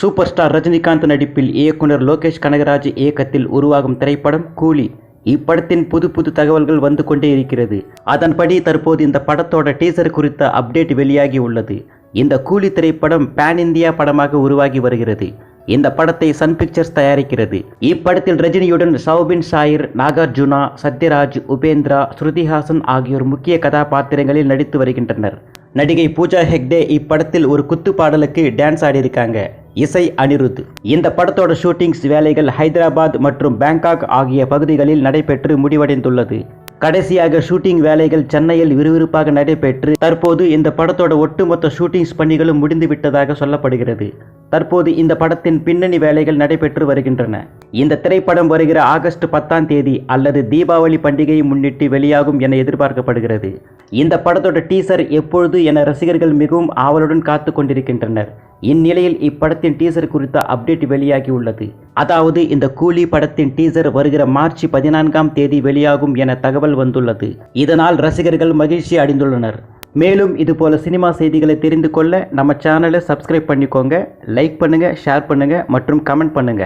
Super star Rajinikanth நடிப்பில் இயக்குனர் லோகேஷ் கனகராஜ் இயக்கத்தில் உருவாகும் திரைப்படம் கூலி. இப்படத்தின் புது புது தகவல்கள் வந்து கொண்டே இருக்கிறது. அதன்படி தற்போது இந்த படத்தோட டீசர் குறித்த அப்டேட் வெளியாகி உள்ளது. இந்த கூலி திரைப்படம் பேன் இந்தியா படமாக உருவாகி வருகிறது. இந்த படத்தை சன் பிக்சர்ஸ் தயாரிக்கிறது. இப்படத்தில் ரஜினியுடன் சௌபின் சாயிர் நாகார்ஜுனா சத்யராஜ் உபேந்திரா ஸ்ருதிஹாசன் ஆகியோர் முக்கிய கதாபாத்திரங்களில் நடித்து வருகின்றனர். நடிகை பூஜா ஹெக்டே இப்படத்தில் ஒரு குத்து பாடலுக்கு டான்ஸ் ஆடியிருக்காங்க. இசை அனிருத். இந்த படத்தோட ஷூட்டிங்ஸ் வேலைகள் ஹைதராபாத் மற்றும் பேங்காக் ஆகிய பகுதிகளில் நடைபெற்று முடிவடைந்துள்ளது. கடைசியாக ஷூட்டிங் வேலைகள் சென்னையில் விறுவிறுப்பாக நடைபெற்று தற்போது இந்த படத்தோட ஒட்டுமொத்த ஷூட்டிங்ஸ் பணிகளும் முடிந்து விட்டதாக சொல்லப்படுகிறது. தற்போது இந்த படத்தின் பின்னணி வேலைகள் நடைபெற்று வருகின்றன. இந்த திரைப்படம் வருகிற ஆகஸ்ட் பத்தாம் தேதி அல்லது தீபாவளி பண்டிகையை முன்னிட்டு வெளியாகும் என எதிர்பார்க்கப்படுகிறது. இந்த படத்தோட டீசர் எப்பொழுது என ரசிகர்கள் மிகவும் ஆவலுடன் காத்து கொண்டிருக்கின்றனர். இந்நிலையில் இப்படத்தின் டீசர் குறித்த அப்டேட் வெளியாகி உள்ளது அதாவது இந்த கூலி படத்தின் டீசர் வருகிற மார்ச் பதினான்காம் தேதி வெளியாகும் என தகவல் வந்துள்ளது. இதனால் ரசிகர்கள் மகிழ்ச்சி அடைந்துள்ளனர். மேலும் இதுபோல சினிமா செய்திகளை தெரிந்து கொள்ள நம்ம சேனலை சப்ஸ்கிரைப் பண்ணிக்கோங்க லைக் பண்ணுங்க ஷேர் பண்ணுங்க மற்றும் கமெண்ட் பண்ணுங்க.